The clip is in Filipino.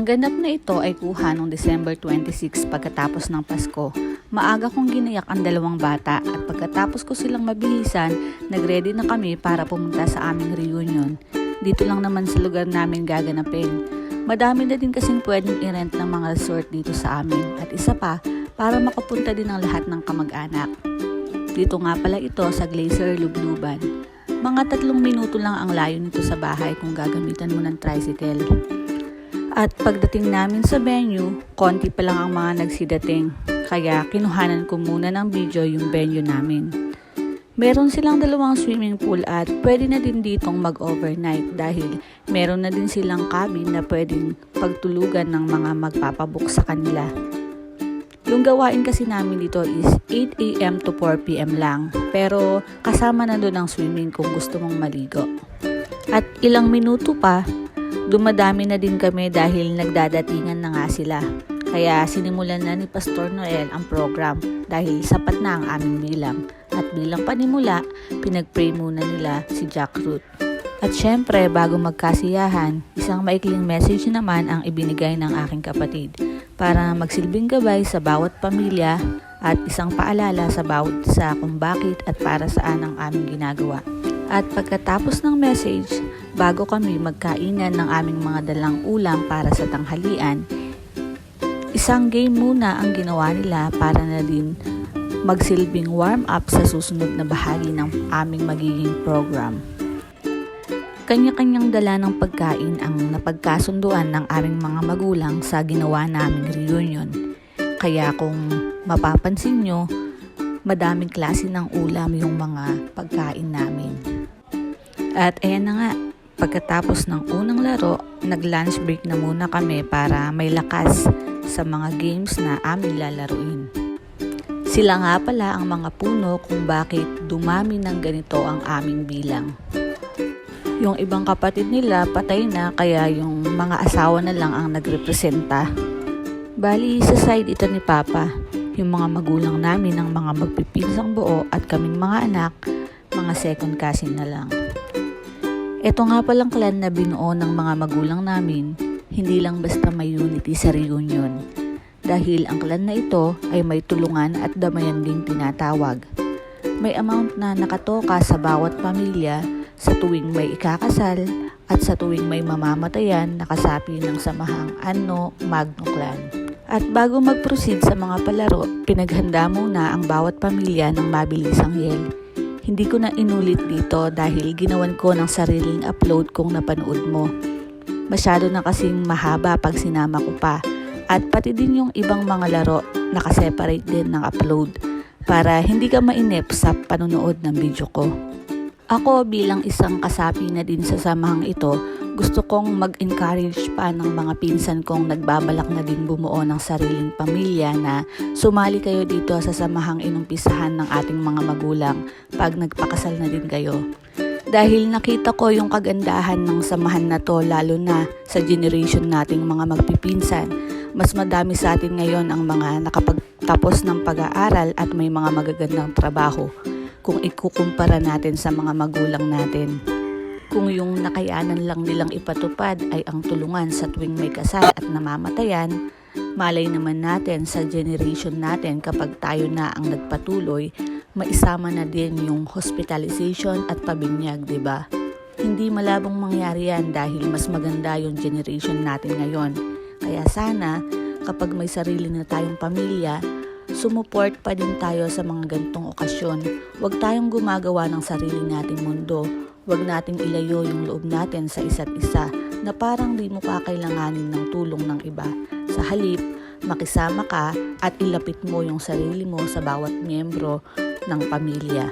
Ang ganap na ito ay kuha noong December 26 pagkatapos ng Pasko. Maaga kong ginayak ang dalawang bata at pagkatapos ko silang mabihisan, nagready na kami para pumunta sa aming reunion. Dito lang naman sa lugar namin gaganapin. Madami na din kasing pwedeng i-rent ng mga resort dito sa amin at isa pa para makapunta din ang lahat ng kamag-anak. Dito nga pala ito sa Glacier Lubluban. Mga tatlong minuto lang ang layo nito sa bahay kung gagamitan mo ng tricycle. At pagdating namin sa venue, konti pa lang ang mga nagsidating. Kaya kinuhanan ko muna ng video yung venue namin. Meron silang dalawang swimming pool at pwede na din ditong mag-overnight dahil meron na din silang cabin na pwedeng pagtulugan ng mga magpapabook sa kanila. Yung gawain kasi namin dito is 8 a.m. to 4 p.m. lang. Pero kasama na doon ang swimming kung gusto mong maligo. At ilang minuto pa, dumadami na din kami dahil nagdadatingan na nga sila. Kaya sinimulan na ni Pastor Noel ang program dahil sapat na ang aming bilang. At bilang panimula, pinag-pray muna nila si Jack Root. At syempre, bago magkasiyahan, isang maikling message naman ang ibinigay ng aking kapatid para magsilbing gabay sa bawat pamilya at isang paalala sa bawat isa kung bakit at para saan ang aming ginagawa. At pagkatapos ng message, bago kami magkainan ng aming mga dalang ulam para sa tanghalian, isang game muna ang ginawa nila para na din magsilbing warm up sa susunod na bahagi ng aming magiging program. Kanya-kanyang dala ng pagkain ang napagkasunduan ng aming mga magulang sa ginawa naming reunion. Kaya kung mapapansin nyo, madaming klase ng ulam yung mga pagkain namin. At ayan na nga, pagkatapos ng unang laro, nag-lunch break na muna kami para may lakas sa mga games na aming lalaruin. Sila nga pala ang mga puno kung bakit dumami ng ganito ang aming bilang. Yung ibang kapatid nila patay na kaya yung mga asawa na lang ang nagrepresenta. Bali, sa side ito ni Papa, yung mga magulang namin ng mga magpipinsang buo at kaming mga anak, mga second cousin na lang. Ito nga palang clan na binuo ng mga magulang namin, hindi lang basta may unity sa reunion. Dahil ang clan na ito ay may tulungan at damayan ding tinatawag. May amount na nakatoka sa bawat pamilya sa tuwing may ikakasal at sa tuwing may mamamatayan nakasapi ng samahang Anno Magno Clan. At bago mag-proceed sa mga palaro, pinaghanda muna ang bawat pamilya ng mabilisang yel. Hindi ko na inulit dito dahil ginawan ko ng sariling upload kung napanood mo. Masyado na kasing mahaba pag sinama ko pa at pati din yung ibang mga laro nakaseparate din ng upload para hindi ka mainip sa panonood ng video ko. Ako bilang isang kasapi na din sa samahang ito, gusto kong mag-encourage pa ng mga pinsan kong nagbabalak na din bumuo ng sariling pamilya na sumali kayo dito sa samahang inumpisahan ng ating mga magulang pag nagpakasal na din kayo. Dahil nakita ko yung kagandahan ng samahan na to lalo na sa generation nating mga magpipinsan. Mas madami sa atin ngayon ang mga nakapagtapos ng pag-aaral at may mga magagandang trabaho kung ikukumpara natin sa mga magulang natin. Kung yung nakayanan lang nilang ipatupad ay ang tulungan sa tuwing may kasal at namamatayan, malay naman natin sa generation natin kapag tayo na ang nagpatuloy, maisama na din yung hospitalization at pabinyag, di ba? Hindi malabong mangyari yan dahil mas maganda yung generation natin ngayon. Kaya sana, kapag may sarili na tayong pamilya, sumuport pa din tayo sa mga gantong okasyon. Huwag tayong gumagawa ng sarili nating mundo. Huwag nating ilayo yung loob natin sa isa't isa na parang di mo kakailanganin ng tulong ng iba. Sa halip, makisama ka at ilapit mo yung sarili mo sa bawat miyembro ng pamilya.